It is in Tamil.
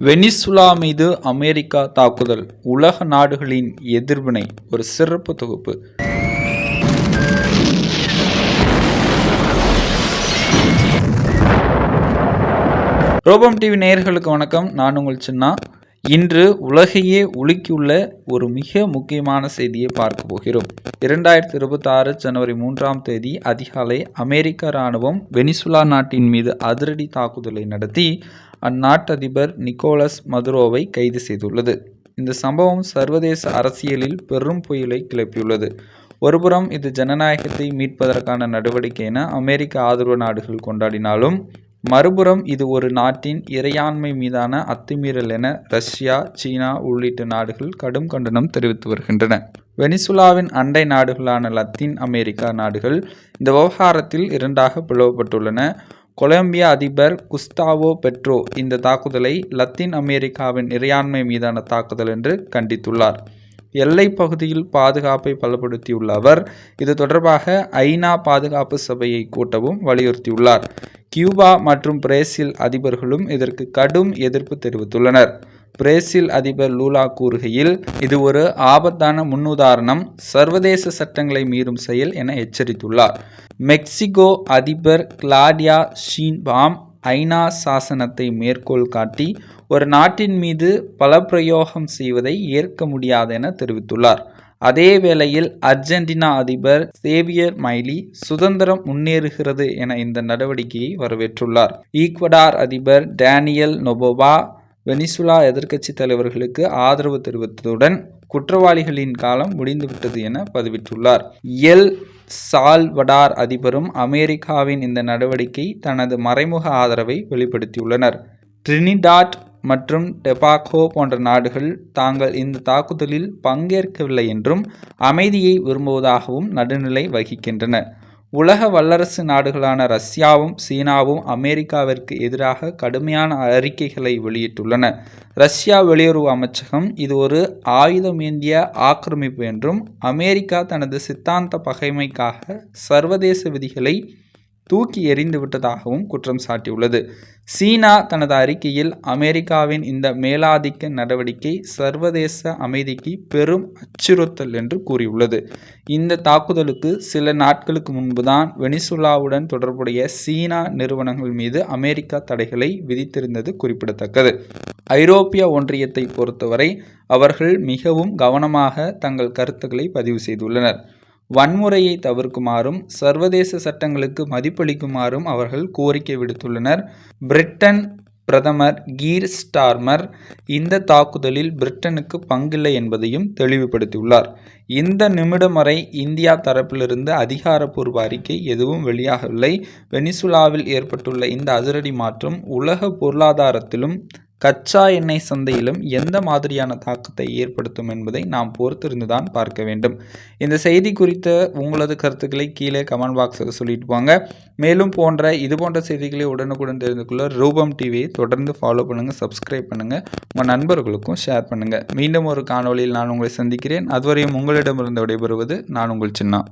வெனிசுலா மீது அமெரிக்கா தாக்குதல். உலக நாடுகளின் எதிர்வினை. ஒரு சிறப்பு தொகுப்பு. ரோபம் டிவி நேயர்களுக்கு வணக்கம். நான் உங்கள் சின்னா. இன்று உலகையே உலுக்கியுள்ள ஒரு மிக முக்கியமான செய்தியை பார்க்க போகிறோம். இரண்டாயிரத்தி இருபத்தாறு ஜனவரி மூன்றாம் தேதி அதிகாலை அமெரிக்க இராணுவம் வெனிசுலா நாட்டின் மீது அதிரடி தாக்குதலை நடத்தி அந்நாட்டு அதிபர் நிக்கோலஸ் மதுரோவை கைது செய்துள்ளது. இந்த சம்பவம் சர்வதேச அரசியலில் பெரும் புயலை கிளப்பியுள்ளது. ஒருபுறம் இது ஜனநாயகத்தை மீட்பதற்கான நடவடிக்கை என அமெரிக்க ஆதரவு நாடுகள் கொண்டாடினாலும் மறுபுறம் இது ஒரு நாட்டின் இறையாண்மை மீதான அத்துமீறல் என ரஷ்யா சீனா உள்ளிட்ட நாடுகள் கடும் கண்டனம் தெரிவித்து வருகின்றன. வெனிசுலாவின் அண்டை நாடுகளான லத்தீன் அமெரிக்கா நாடுகள் இந்த விவகாரத்தில் இரண்டாக பிளவுபட்டுள்ளன. கொலம்பியா அதிபர் குஸ்தாவோ பெட்ரோ இந்த தாக்குதலை லத்தீன் அமெரிக்காவின் இறையாண்மை மீதான தாக்குதல் என்று கண்டித்துள்ளார். எல்லை பகுதியில் பாதுகாப்பை பலப்படுத்தியுள்ள அவர் இது தொடர்பாக ஐநா பாதுகாப்பு சபையை கூட்டவும் வலியுறுத்தியுள்ளார். கியூபா மற்றும் பிரேசில் அதிபர்களும் இதற்கு கடும் எதிர்ப்பு தெரிவித்துள்ளனர். பிரேசில் அதிபர் லூலா கூறுகையில் இது ஒரு ஆபத்தான முன்னுதாரணம் சர்வதேச சட்டங்களை மீறும் செயல் என எச்சரித்துள்ளார். மெக்சிகோ அதிபர் கிளாடியா ஷீன்பாம் ஐநா சாசனத்தை மேற்கோள் காட்டி ஒரு நாட்டின் மீது பல பிரயோகம் செய்வதை ஏற்க முடியாது என தெரிவித்துள்ளார். அதே வேளையில் அர்ஜென்டினா அதிபர் சேவியர் மைலி சுதந்திரம் முன்னேறுகிறது என இந்த நடவடிக்கையை வரவேற்றுள்ளார். ஈக்வடார் அதிபர் டேனியல் நொபோவா வெனிசுலா எதிர்க்கட்சி தலைவர்களுக்கு ஆதரவு தெரிவித்ததுடன் குற்றவாளிகளின் காலம் முடிந்துவிட்டது என பதிவிட்டுள்ளார். எல் சால்வடார் அதிபரும் அமெரிக்காவின் இந்த நடவடிக்கை தனது மறைமுக ஆதரவை வெளிப்படுத்தியுள்ளனர். ட்ரினிடாட் மற்றும் டெபாகோ போன்ற நாடுகள் தாங்கள் இந்த தாக்குதலில் பங்கேற்கவில்லை என்றும் அமைதியை விரும்புவதாகவும் நடுநிலை வகிக்கின்றன. உலக வல்லரசு நாடுகளான ரஷ்யாவும் சீனாவும் அமெரிக்காவிற்கு எதிராக கடுமையான அறிக்கைகளை வெளியிட்டுள்ளன. ரஷ்யா வெளியுறவு அமைச்சகம் இது ஒரு ஆயுதமேந்திய ஆக்கிரமிப்பு என்றும் அமெரிக்கா தனது சித்தாந்த பகைமைக்காக சர்வதேச விதிகளை தூக்கி எறிந்து விட்டதாகவும் குற்றம் சாட்டியுள்ளது. சீனா தனது அறிக்கையில் அமெரிக்காவின் இந்த மேலாதிக்க நடவடிக்கை சர்வதேச அமைதிக்கு பெரும் அச்சுறுத்தல் என்று கூறியுள்ளது. இந்த தாக்குதலுக்கு சில நாட்களுக்கு முன்புதான் வெனிசுலாவுடன் தொடர்புடைய சீனா நிறுவனங்கள் மீது அமெரிக்கா தடைகளை விதித்திருந்தது குறிப்பிடத்தக்கது. ஐரோப்பிய ஒன்றியத்தை பொறுத்தவரை அவர்கள் மிகவும் கவனமாக தங்கள் கருத்துக்களை பதிவு செய்துள்ளனர். வன்முறையை தவிர்க்குமாறும் சர்வதேச சட்டங்களுக்கு மதிப்பளிக்குமாறும் அவர்கள் கோரிக்கை விடுத்துள்ளனர். பிரிட்டன் பிரதமர் கீர் ஸ்டார்மர் இந்த தாக்குதலில் பிரிட்டனுக்கு பங்கில்லை என்பதையும் தெளிவுபடுத்தியுள்ளார். இந்த நிமிடம் வரை இந்தியா தரப்பிலிருந்து அதிகாரப்பூர்வ அறிக்கை எதுவும் வெளியாகவில்லை. வெனிசுலாவில் ஏற்பட்டுள்ள இந்த அதிரடி மாற்றம் உலக பொருளாதாரத்திலும் கச்சா எண்ணெய் சந்தையிலும் எந்த மாதிரியான தாக்கத்தை ஏற்படுத்தும் என்பதை நாம் பொறுத்திருந்துதான் பார்க்க வேண்டும். இந்த செய்தி குறித்த உங்களது கருத்துக்களை கீழே கமெண்ட் பாக்ஸில் சொல்லிட்டு போங்க. மேலும் போன்ற இது போன்ற செய்திகளை உடனுக்குடன் தெரிந்து கொள்ள ரூபம் டிவியை தொடர்ந்து ஃபாலோ பண்ணுங்கள் சப்ஸ்கிரைப் பண்ணுங்கள் உங்கள் நண்பர்களுக்கும் ஷேர் பண்ணுங்கள் மீண்டும் ஒரு காணொலியில் நான் உங்களை சந்திக்கிறேன். அதுவரையும் உங்களிடமிருந்து விடைபெறுவது நான் உங்கள் சின்னா.